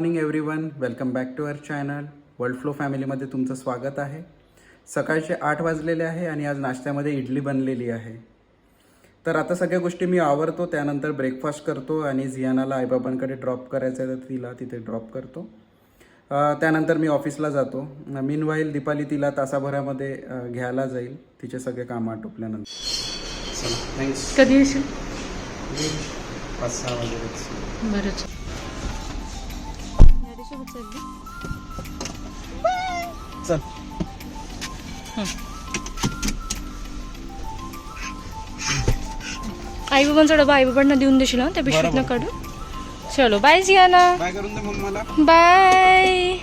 Morning everyone welcome back to our channel world flow फॅमिलीमध्ये तुमचं स्वागत आहे. सकाळचे आठ वाजलेले आहे आणि आज नाश्त्यामध्ये इडली बनलेली आहे. तर आता सगळ्या गोष्टी मी आवरतो त्यानंतर ब्रेकफास्ट करतो आणि झियानाला आईबाबांकडे ड्रॉप करायचं आहे तर तिला तिथे ड्रॉप करतो. त्यानंतर मी ऑफिसला जातो. मीन वाईल दीपाली तिला तासाभरामध्ये घ्यायला जाईल. तिचे सगळे कामं आटोपल्यानंतर चला थँक्स कधी येशील? पाच सहा वाजता बरंच चल. आई बाबांचा डबा आई बाबांना देऊन देशील ना त्या पिशवीतनं काढून चलो बाय जियाना काय करून दे मग मला. बाय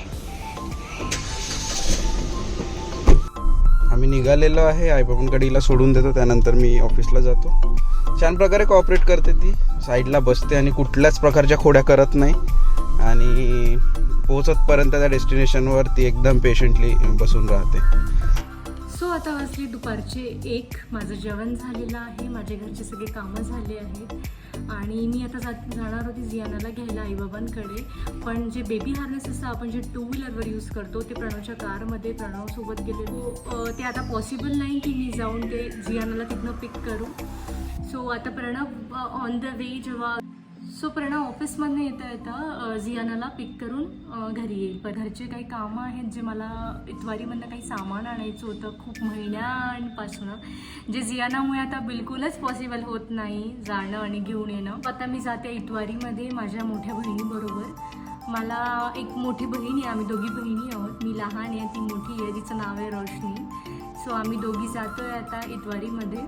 आम्ही निघालेलो आहे. आईबाबांकडे हिला सोडून देतो. त्यानंतर मी ऑफिसला जातो. छान प्रकारे कॉपरेट करते ती. साईडला बसते आणि कुठल्याच प्रकारच्या खोड्या करत नाही. आणि पोहोचतपर्यंत त्या डेस्टिनेशनवर ती एकदम पेशंटली बसून राहते. सो आता वाजली दुपारचे एक. माझं जेवण झालेलं आहे. माझे घरचे सगळे कामं झाले आहेत. आणि मी आता जा जाणार होती जियानाला घ्यायला आईबाबांकडे. पण जे बेबी हार्नेस असतं आपण जे टू व्हीलरवर यूज करतो ते प्रणवच्या कारमध्ये प्रणवसोबत गेलेलो. अ, ते आता पॉसिबल नाही की मी जाऊन ते जियानाला तिथनं पिक करू. सो आता प्रणव ऑन द वे जेव्हा सो प्रणा ऑफिसमधनं येता येता अ, जियानाला पिक करून घरी येईल. पण घरचे काही कामं आहेत जे मला इतवारीमधनं काही सामान आणायचं होतं खूप महिन्यांपासून. जे जियानामुळे आता बिलकुलच पॉसिबल होत नाही जाणं आणि घेऊन येणं. आता मी जाते इतवारीमध्ये माझ्या मोठ्या बहिणीबरोबर. मला एक मोठी बहीण आहे आम्ही दोघी बहिणी आहोत. मी लहान आहे ती मोठी आहे तिचं नाव आहे रोशनी. सो आम्ही दोघी जातो आहे आता इतवारीमध्ये.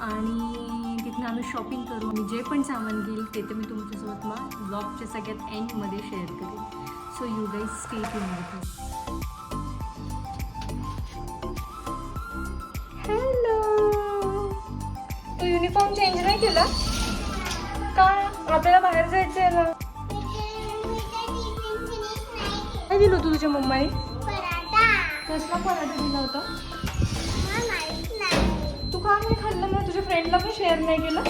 आणि तिथनं आम्ही शॉपिंग करू मी जे पण सामान घेईल ते तर मी तुमच्यासोबत मग ब्लॉगच्या सगळ्यात एंडमध्ये शेअर करेन. So you guys stay to hello Tu uniform change नाही केला? का आपल्याला बाहेर जायचं आहे ना. काय दिलं तू तुझ्या मम्माने? कसला पराठा दिला होता? फ्रेंडला पण शेअर नाही केलं?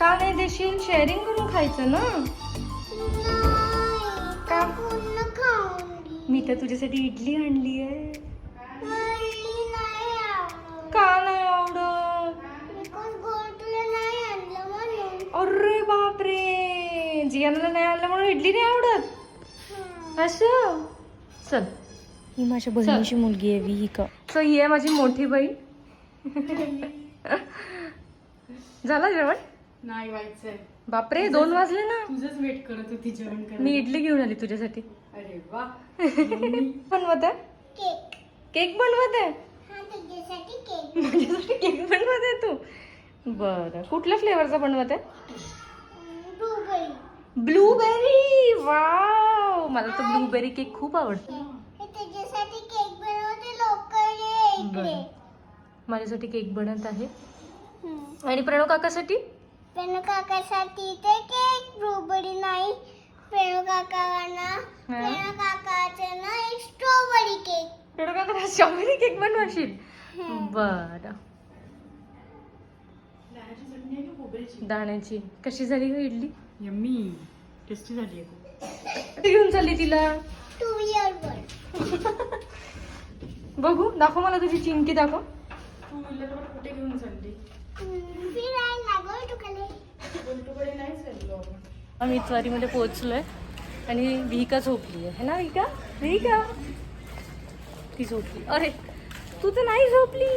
का नाही देशील? शेअरिंग करून खायचं ना. का? मी तर तुझ्यासाठी इडली आणली आहे. का नाही आवडत? अरे बापरे. जियानाला नाही आणलं म्हणून इडली नाही आवडत. असं? चल. ही माझ्या बहिणीची मुलगी आहे विहिका सो ही आहे माझी मोठी बहीण झालं जेवण? नाही व्हायचंय. बापरे दोन वाजले ना. तुझंच वेट करत होती जेवण कर मी इडली घेऊन आली तुझ्यासाठी. अरे वा. बनवत आहे? केक. बनवत आहे? माझ्यासाठी केक बनवत आहे तू? बरं. कुठल्या फ्लेवरचा बनवत आहे? ब्लूबेरी वाव मला तर ब्लूबेरी केक खूप आवडतो. बरं. माझ्यासाठी केक बनत आहे. आणि प्रणव काकासाठी? पेणू काकासाठी ते केक ब्लूबेरी नाही. पेणू काकांना पेणू काकाचं ना एक स्ट्रॉबेरी केक प्रणव काका स्ट्रॉबेरी केक बनवशील? बरं. दाण्याची कशी झाली ग इडली? यम्मी टेस्टी झाली घेऊन चालली तिला. टू बघू दाखव मला तुझी चिंकी दाखव. तू व्हीलरवर कुठे घेऊन चालली? फिरायला गो तुकडे बोलटूकडे नाही चाललो आपण. आम्ही इतवारीमध्ये पोहोचलोय आणि विहिका झोपली आहे. ना विहिका? विहिका? ती झोपली. अरे तू तर नाही झोपली.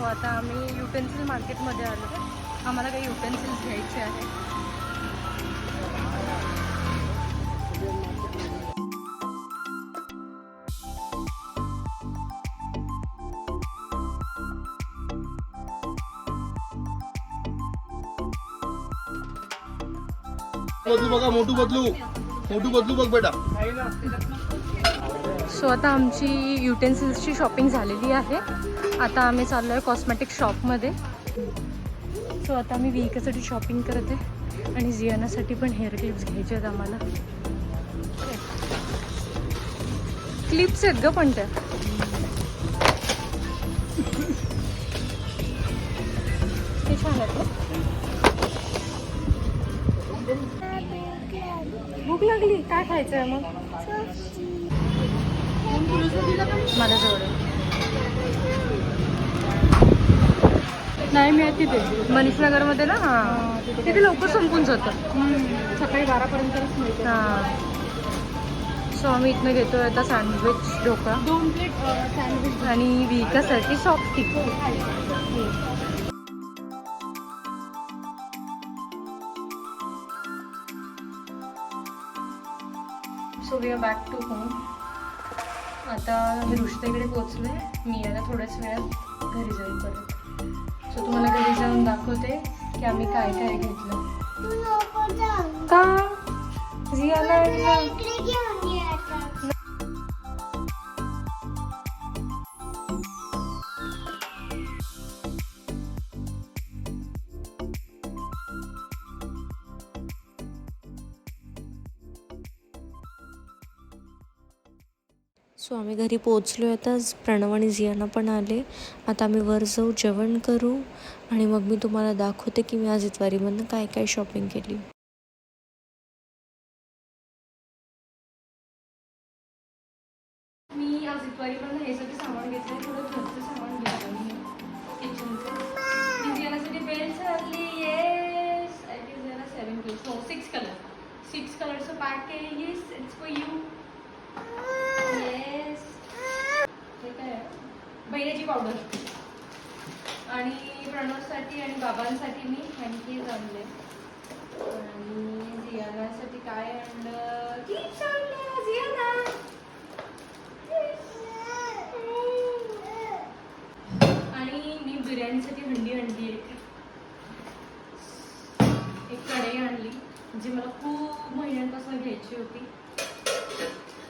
सो आता आम्ही युटेन्सिल मार्केटमध्ये आलो. आम्हाला काही युटेन्सिल्स घ्यायचे आहे बदलू बघा मोठू बदलू. मोठू बदलू बघ बेटा. सो आता आमची युटेन्सिल्सची शॉपिंग झालेली आहे. आता आम्ही चाललो आहे कॉस्मेटिक शॉपमध्ये सो आता आम्ही विकेसाठी शॉपिंग करत आहे. आणि जियानासाठी पण हेअर क्लिप्स घ्यायचे आहेत आम्हाला. क्लिप्स आहेत ग पण त्या. हे छान आहेत? भूक लागली. काय खायचं आहे मग मला जवळ नाही मिळत तिथे. मनीष नगरमध्ये ना? हां तिथे लवकर संपून जातं. सकाळी बारापर्यंतच मिळते. हां. सो आम्ही इथनं घेतोय आता सँडविच ढोका दोन प्लेट सँडविच आणि विकासाठी soft tick so we are back to home आता मी ऋषतेकडे पोचले मी याला थोड्याच वेळात घरी जाईल परत. सो तुम्हाला घरी जाऊन दाखवते की आम्ही काय काय घेतलं. का? जियाला सो आम्ही घरी पोहोचलो आहे आताच प्रणव आणि जियाना पण आले. आता आम्ही वर जाऊ जेवण करू आणि मग मी तुम्हाला दाखवते की मी आज इतवारीमधनं काय काय शॉपिंग केली. मी आज हे सगळं सामान घेतलं थोडं घरचं सामान घेतलं मी. किचनचं बेल्ट आणली yes I think seven six colour six कलरचं पॅक आहे yes it's for you yes हे पावडर आणि प्रणवसाठी आणि बाबांसाठी मी हँडकीज आणले आणि जियानासाठी काय आणलं? जियाना आणि मी बिर्याणीसाठी हंडी आणली एक. एक कढई आणली जी मला खूप महिन्यांपासून घ्यायची होती आणखी काय आणलं? हां ही मी एक शिका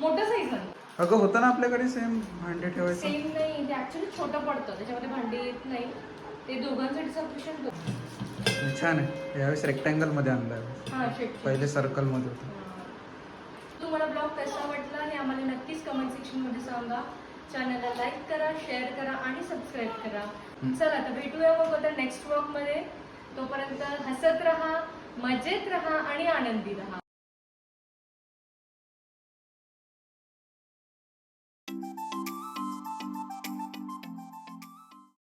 मोठं साईज अगं होतं ना आपल्याकडे सेम भांडे ठेवायचं? सेम नाही ते ऍक्च्युली छोटं पडतं. त्याच्यामध्ये भांडी येत नाही. ते दोघांसाठी सफिशियंट होतं. छान आहे. यावेळेस रेक्टँगलमध्ये आणलं आहे हां शेट पहिले सर्कलमध्ये होतं. तुम्हाला ब्लॉग कसा वाटला हे आम्हाला नक्कीच कमेंट सेक्शनमध्ये सांगा. चॅनलला लाईक करा शेअर करा आणि सबस्क्राईब करा. चला आता भेटूया मग आता नेक्स्ट ब्लॉगमध्ये तोपर्यंत हसत रहा मजेत रहा आणि आनंदी रहा.